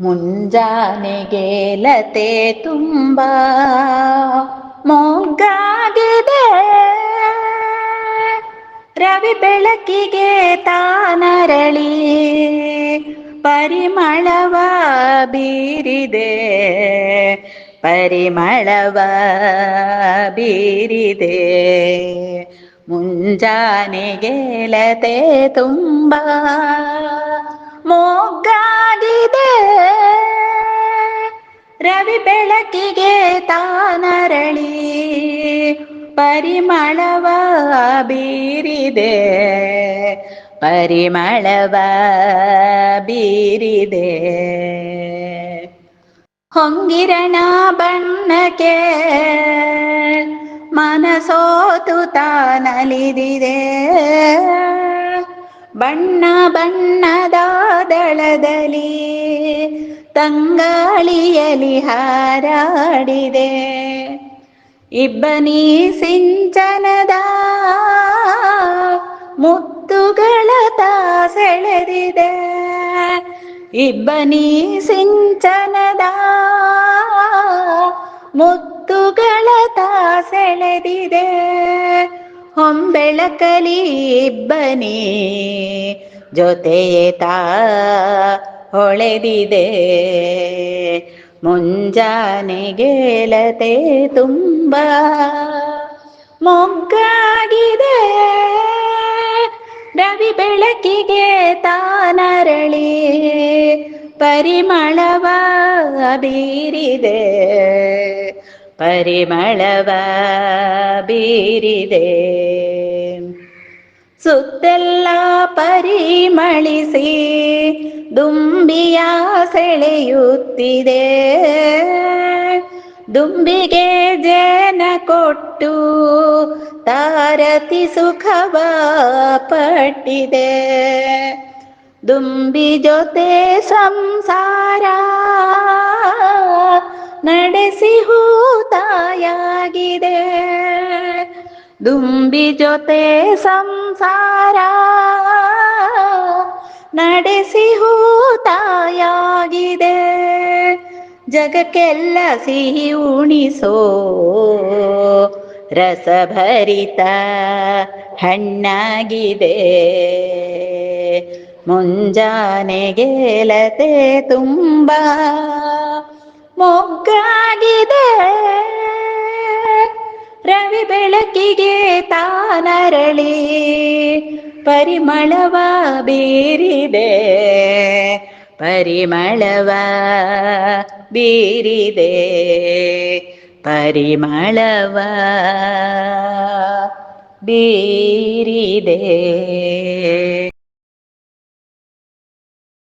ಮುಂಜಾನೆಗೆ ಲತೆ ತುಂಬ ಮೊಗ್ಗಾಗಿದೆ ರವಿ ಬೆಳಕಿಗೆ ತಾನರಳಿ, ಪರಿಮಳವ ಬೀರಿದೆ. ಪರಿಮಳವ ಬೀರಿದೆ. ಮುಂಜಾನೆಗೆ ಲತೆ ತುಂಬ ಮೊಗ್ಗಾಗಿದೆ ರವಿ ಬೆಳಕಿಗೆ ತಾನರಳಿ ಪರಿಮಳವ ಬೀರಿದೆ ಪರಿಮಳವ ಬೀರಿದೆ. ಹೊಂಗಿರಣ ಬಣ್ಣಕ್ಕೆ ಮನಸೋತು ತಾನಲಿದಿದೆ. ಬಣ್ಣ ಬಣ್ಣದ ದಳದಲ್ಲಿ ತಂಗಾಳಿಯಲಿ ಹಾರಾಡಿದೆ. ಇಬ್ಬನಿ ಸಿಂಚನದ ಮುತ್ತುಗಳ ತಾಸೆಳೆದಿದೆ ಇಬ್ಬನಿ ಸಿಂಚನದ ಮುತ್ತುಗಳ ಸೆಳೆದಿದೆ ಹೊಂಬೆಳಕಲಿ ಇಬ್ಬನಿ ಜೊತೆಯೇ ತಾ ಹೊಳೆದಿದೆ. ಮುಂಜಾನೆ ಗೆಲತೆ ತುಂಬ ಮೊಗ್ಗಾಗಿದೆ. ರವಿ ಬೆಳಕಿಗೆ ತಾನರಳಿ ಪರಿಮಳವ ಪರಿಮಳವ ಬೀರಿದೆ. ಸುತ್ತೆಲ್ಲ ಪರಿಮಳಿಸಿ ದುಂಬಿಯ ಸೆಳೆಯುತ್ತಿದೆ. ದುಂಬಿಗೆ ಜನ ಕೊಟ್ಟು ತಾರತಿ ಸುಖವ ಪಟ್ಟಿದೆ. ದುಂಬಿ ಜೊತೆ ಸಂಸಾರ ನಡೆಸಿ ಹೂತಾಯಾಗಿದೆ. ದುಂಬಿ ಜೊತೆ ಸಂಸಾರ ನಡೆಸಿ ಹೂತಾಯಾಗಿದೆ. ಜಗಕ್ಕೆಲ್ಲ ಸಿಹಿ ಉಣಿಸೋ ರಸಭರಿತ ಹಣ್ಣಾಗಿದೆ. ಮುಂಜಾನೆ ಗೆಲತೆ ತುಂಬ ಮೊಗ್ಗಾಗಿದೆ. ರವಿ ಬೆಳಕಿಗೆ ತಾನರಳಿ ಪರಿಮಳವ ಬೀರಿದೆ. ಪರಿಮಳವ ಬೀರಿದೆ. ಪರಿಮಳವ ಬೀರಿದೆ.